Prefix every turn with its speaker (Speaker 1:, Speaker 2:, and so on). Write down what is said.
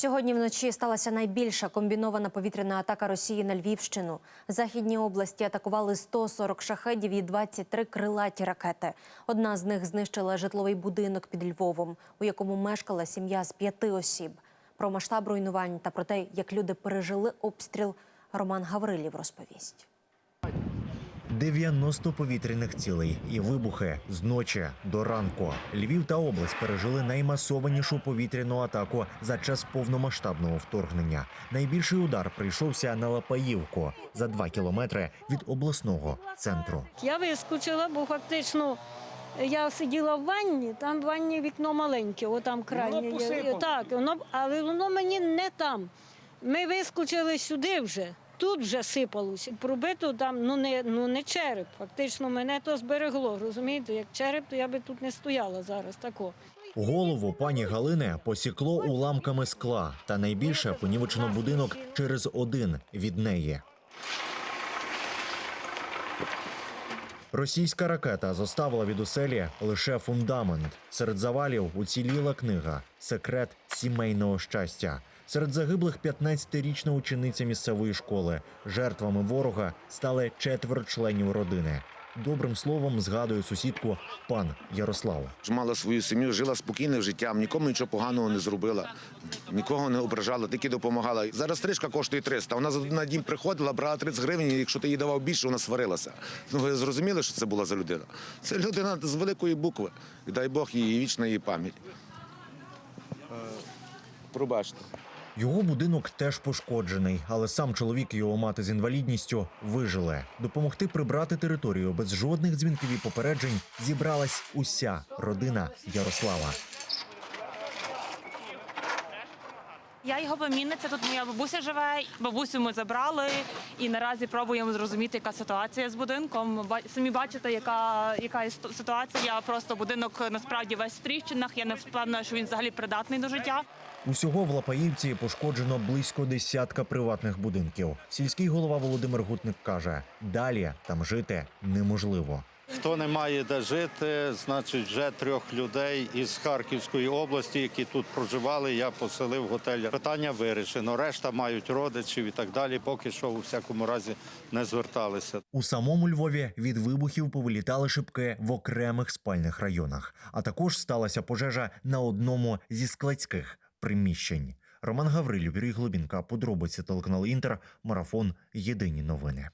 Speaker 1: Сьогодні вночі сталася найбільша комбінована повітряна атака Росії на Львівщину. Західні області атакували 140 шахедів і 23 крилаті ракети. Одна з них знищила житловий будинок під Львовом, у якому мешкала сім'я з п'яти осіб. Про масштаб руйнувань та про те, як люди пережили обстріл, Роман Гаврилів розповість.
Speaker 2: 90 повітряних цілей і вибухи з ночі до ранку. Львів та область пережили наймасованішу повітряну атаку за час повномасштабного вторгнення. Найбільший удар прийшовся на Лапаївку за 2 кілометри від обласного центру.
Speaker 3: Я вискочила, бо фактично я сиділа в ванні, там в ванні вікно маленьке, отам крайнє. є. Так, воно, але воно мені не там. Ми вискочили сюди вже. Тут вже сипалось, Пробито там, ну не, ну не череп. Фактично мене то зберегло. Розумієте, як череп, то я би тут не стояла зараз. Тако.
Speaker 2: Голову пані Галини посікло уламками скла, та найбільше понівечено будинок через один від неї. Російська ракета зоставила від оселі лише фундамент. Серед завалів уціліла книга Секрет сімейного щастя. Серед загиблих 15-річна учениця місцевої школи. Жертвами ворога стали четверо членів родини. Добрим словом згадує сусідку пан Ярослав.
Speaker 4: Мала свою сім'ю, жила спокійним життям, нікому нічого поганого не зробила, нікого не ображала, тільки допомагала. Зараз стрижка коштує 300. Вона за- на дім приходила, брала 30 гривень, і якщо ти їй давав більше, вона сварилася. Ну ви зрозуміли, що це була за людина? Це людина з великої букви. І дай Бог їй вічна її пам'ять. Пробачте.
Speaker 2: Його будинок теж пошкоджений, але сам чоловік і його мати з інвалідністю вижили. Допомогти прибрати територію без жодних дзвінків і попереджень зібралась уся родина Ярослава.
Speaker 5: Я його племінниця, тут моя бабуся живе. Бабусю ми забрали і наразі пробуємо зрозуміти, яка ситуація з будинком. Самі бачите, яка, яка ситуація. Просто будинок насправді весь в тріщинах. Я не впевнена, що він взагалі придатний до життя.
Speaker 2: Усього в Лапаївці пошкоджено близько десятка приватних будинків. Сільський голова Володимир Гутник каже: далі там жити неможливо.
Speaker 6: Хто не має де жити, значить вже трьох людей із Харківської області, які тут проживали, я поселив готель. Питання вирішено. Решта мають родичів і так далі. Поки що у всякому разі не зверталися.
Speaker 2: У самому Львові від вибухів повилітали шибки в окремих спальних районах. А також сталася пожежа на одному зі складських приміщень. Роман Гаврилів, Юрій Глубінка, подробиці телеканал Інтер, марафон. Єдині новини.